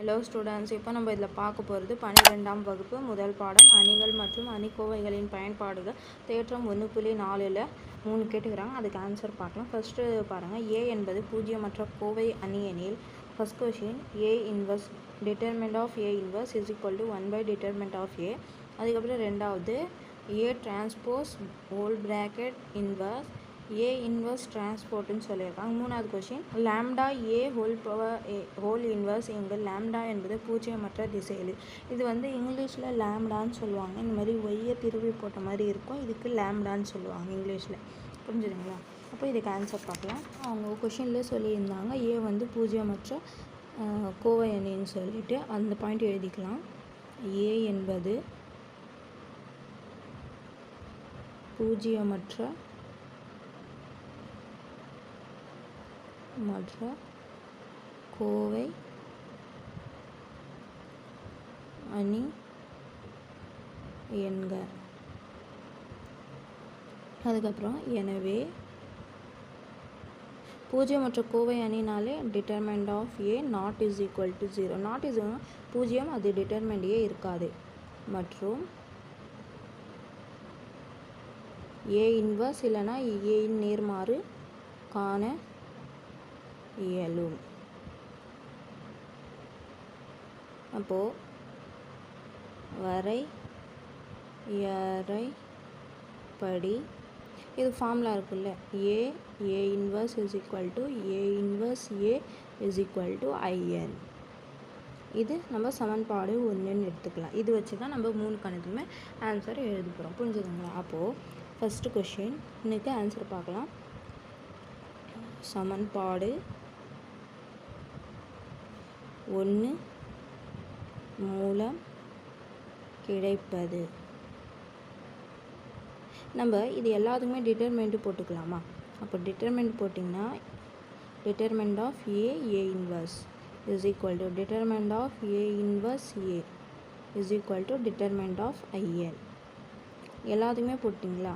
Hello students இப்போ நம்ம இதில் பார்க்க போகிறது பன்னிரெண்டாம் வகுப்பு முதல் பாடம் அணிகள் மற்றும் அணிக்கோவைகளின் பயன்பாடுகள் தேற்றம் ஒன்று புள்ளி நாலில் மூணு கேட்டுக்கிறாங்க அதுக்கு ஆன்சர் பார்க்கலாம். ஃபஸ்ட்டு பாருங்கள் ஏ என்பது பூஜ்ஜியமற்ற கோவை அணி எனில் first question A inverse determinant of A inverse is equal to one by determinant of A அதுக்கப்புறம் ரெண்டாவது A transpose whole bracket inverse A inverse டிரான்ஸ்போர்ட்னு சொல்லியிருக்காங்க. மூணாவது question lambda A whole power A whole inverse இங்கு lambda என்பது பூஜ்ஜியமற்ற திசையில் இது வந்து இங்கிலீஷில் லேம்டான்னு சொல்லுவாங்க. இந்த மாதிரி ஒய்யை திருவி போட்ட மாதிரி இருக்கும். இதுக்கு லேம்டான்னு சொல்லுவாங்க இங்கிலீஷில். புரிஞ்சுதுங்களா? அப்போ இதுக்கு ஆன்சர் பார்க்கலாம். அவங்க கொஷினில் சொல்லியிருந்தாங்க. ஏ வந்து பூஜ்ஜியமற்ற ஆஹ், கோவை அணின்னு சொல்லிட்டு அந்த பாயிண்ட் எழுதிக்கலாம். ஏ என்பது பூஜ்ஜியமற்ற மற்ற கோவை அணி என்க. அதுக்கப்புறம் எனவே பூஜ்ஜியம் மற்ற கோவை அணினாலே determinant of A not is equal to zero not is பூஜ்ஜியம் அது டிட்டர்மெண்ட் ஏ இருக்காது. மற்றும் ஏ இன்வர்ஸ் இல்லைன்னா ஏயின் நேர்மாறு காண இயலும். அப்போது வரை யறை படி இது ஃபார்முலா இருக்குல்ல. A A inverse is equal to A inverse A is equal to I N இது நம்ம சமன்பாடு ஒன்றுன்னு எடுத்துக்கலாம். இது வச்சு தான் நம்ம மூணு கணக்குமே ஆன்சர் எழுத போகிறோம் புரிஞ்சுதுங்களா? அப்போது ஃபஸ்ட்டு கொஷின் இன்னைக்கு ஆன்சர் பார்க்கலாம். சமன்பாடு ஒன்று மூலம் கிடைப்பது. நம்ம இது எல்லாத்துக்குமே டிட்டர்மெண்ட்டு போட்டுக்கலாமா? அப்போ டிட்டர்மெண்ட் போட்டிங்கன்னா determinant of A A inverse is equal to determinant of A inverse A is equal to determinant of I N எல்லாத்துக்குமே போட்டிங்களா?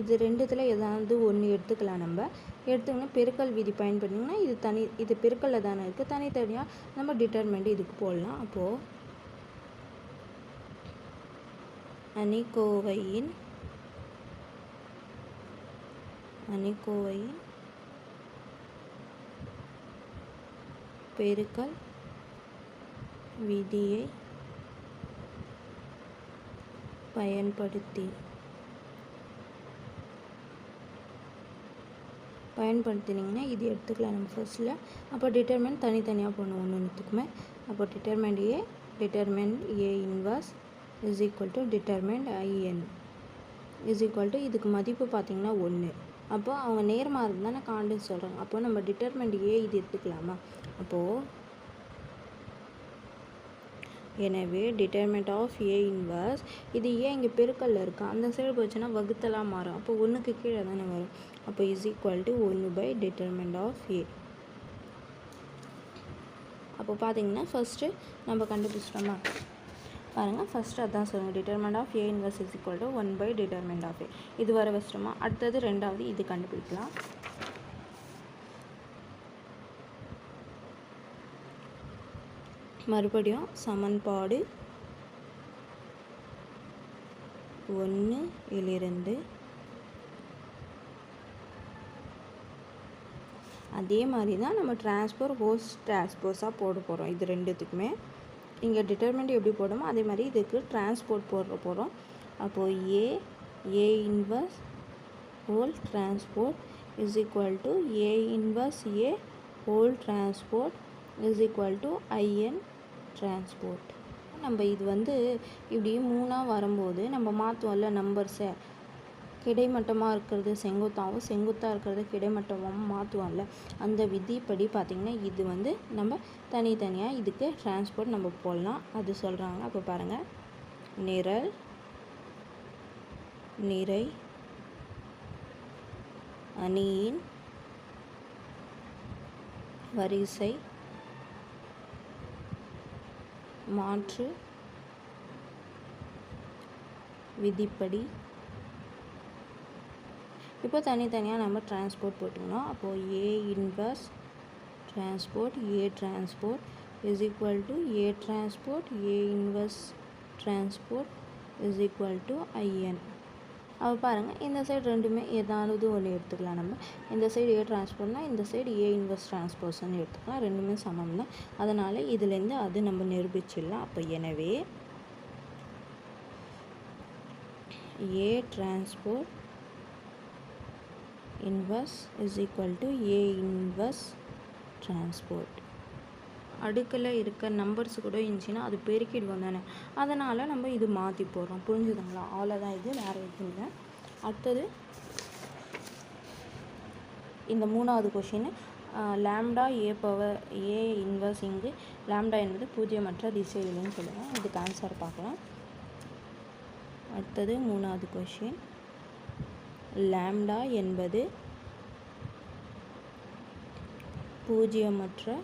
இது ரெண்டுத்தில் ஏதாவது ஒன்று எடுத்துக்கலாம் நம்ம. எடுத்துக்கணும் பெருக்கல் விதி பயன்படுத்திங்கன்னா இது தனி இது பெருக்கல்ல தானே இருக்குது தனித்தனியாக நம்ம டிட்டர்மெண்ட் இதுக்கு போடலாம். அப்போது அணிகோவையின் அணிகோவையின் பெருக்கல் விதியை பயன்படுத்தி பயன்படுத்தினீங்கன்னா இது எடுத்துக்கலாம் நம்ம ஃபர்ஸ்ட்டில் அப்போ டிட்டர்மெண்ட் தனித்தனியாக போடணும் ஒன்று ஒன்றுத்துக்குமே அப்போ determinant A determinant A inverse is equal to determinant I N is equal to இதுக்கு மதிப்பு பார்த்தீங்கன்னா ஒன்று அப்போ அவங்க நேர்மாறு தானே காண்டுன்னு சொல்கிறாங்க அப்போ நம்ம டிட்டர்மெண்ட் ஏ இது எடுத்துக்கலாமா? அப்போது எனவே டிட்டர்மெண்ட் ஆஃப் ஏ இன்வர்ஸ் இது ஏன் இங்கே பெருக்கல்ல இருக்கா. அந்த சைடு போச்சுன்னா வகுத்தலாக மாறும். அப்போ ஒன்றுக்கு கீழே தானே வரும். அப்போ இஸ் ஈக்குவல் டு ஒன்று பை டிட்டர்மெண்ட் ஆஃப் ஏ அப்போ பார்த்தீங்கன்னா ஃபஸ்ட்டு நம்ம கண்டுபிடிச்சிட்டோமா? பாருங்கள் ஃபஸ்ட்டு அதான் சொல்லுங்கள் determinant of A inverse is equal to one by determinant of A இது வர வச்சிட்டோமா? அடுத்தது ரெண்டாவது இது கண்டுபிடிக்கலாம். மறுபடியும் சமன்பாடு ஒன்று இலிருந்து அதே மாதிரி தான் நம்ம டிரான்ஸ்போர் ஹோஸ் டிரான்ஸ்போர்ஸாக போட போகிறோம் இது ரெண்டுத்துக்குமே. இங்கே டிட்டர்மெண்ட் எப்படி போடுமோ அதே மாதிரி இதுக்கு டிரான்ஸ்போர்ட் போடுற போகிறோம் அப்போது A A inverse whole transport is equal to A inverse A whole transport is equal to I N transport நம்ம இது வந்து இப்படி மூணாக வரும்போது நம்ம மாற்றுவோம்ல நம்பர்ஸை கிடைமட்டமாக இருக்கிறது செங்குத்தாகவும் செங்குத்தாக இருக்கிறது கிடைமட்டமாகவும் மாற்றுவோம்ல அந்த விதிப்படி பார்த்திங்கன்னா இது வந்து நம்ம தனித்தனியாக இதுக்கு டிரான்ஸ்போர்ட் நம்ம போடலாம். அது சொல்கிறாங்க அப்போ பாருங்கள் நிரல் நிறை அணியின் வரிசை மாற்று விதிப்படி. இப்போ தனித்தனியாக நம்ம டிரான்ஸ்போர்ட் போட்டுக்கணும். அப்போது A inverse transport A transport is equal to A transport A inverse transport is equal to I N அப்போ பாருங்கள் இந்த சைடு ரெண்டுமே ஏதாவது ஒன்று எடுத்துக்கலாம் நம்ம. இந்த சைடு ஏ டிரான்ஸ்போர்ட்னால் இந்த சைடு ஏ இன்வெர்ஸ் டிரான்ஸ்போர்ட்ஸ்னு எடுத்துக்கலாம். ரெண்டுமே சமம் தான். அதனால் இதுலேருந்து அது நம்ம நிரூபிச்சிடலாம். அப்போ எனவே A transport invest is equal to A invest transport அடுக்கில் இருக்க நம்பர்ஸ் கூட இருந்துச்சுன்னா அது பெருக்கிடுவோம் தானே. அதனால் நம்ம இது மாற்றி போடுறோம். புரிஞ்சுதுங்களா? அவ்வளோதான் இது. வேறு எதுவும் இல்லை. அடுத்தது இந்த மூணாவது question lambda A power A inverse இங்கு லேம்டா என்பது பூஜ்ஜியமற்ற திசையில்னு சொல்லுவேன் இதுக்கு ஆன்சர் பார்க்கலாம். அடுத்தது மூணாவது கொஷின் லேம்டா என்பது பூஜ்ஜியமற்ற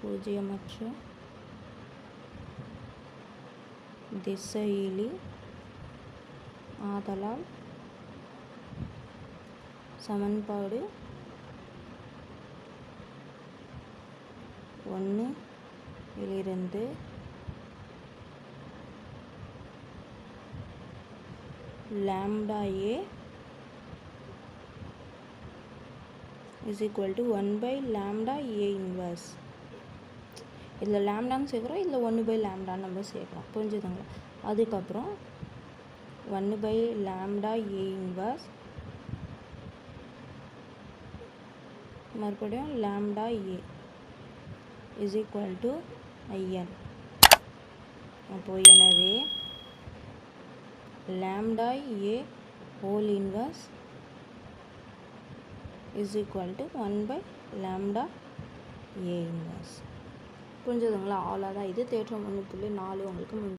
பூஜ்ஜியமற்ற திசையிலி ஆதலால் சமன்பாடு ஒன்று இலிருந்து lambda A is equal to one by lambda A inverse இதில் லேம்டான்னு சேர்க்குறோம் இதில் ஒன்று பை லேம்டான்னு நம்ம சேர்க்குறோம். புரிஞ்சுதுங்களா? அதுக்கப்புறம் ஒன்று பை லேம்டா ஏ இன்வர்ஸ் மறுபடியும் lambda A is equal to I N அப்போது எனவே lambda A whole inverse is equal to one by lambda A inverse புரிஞ்சதுங்களா? அவ்வளோதான் இது தேற்றம் ஒன்று புள்ளி நாலு உங்களுக்கு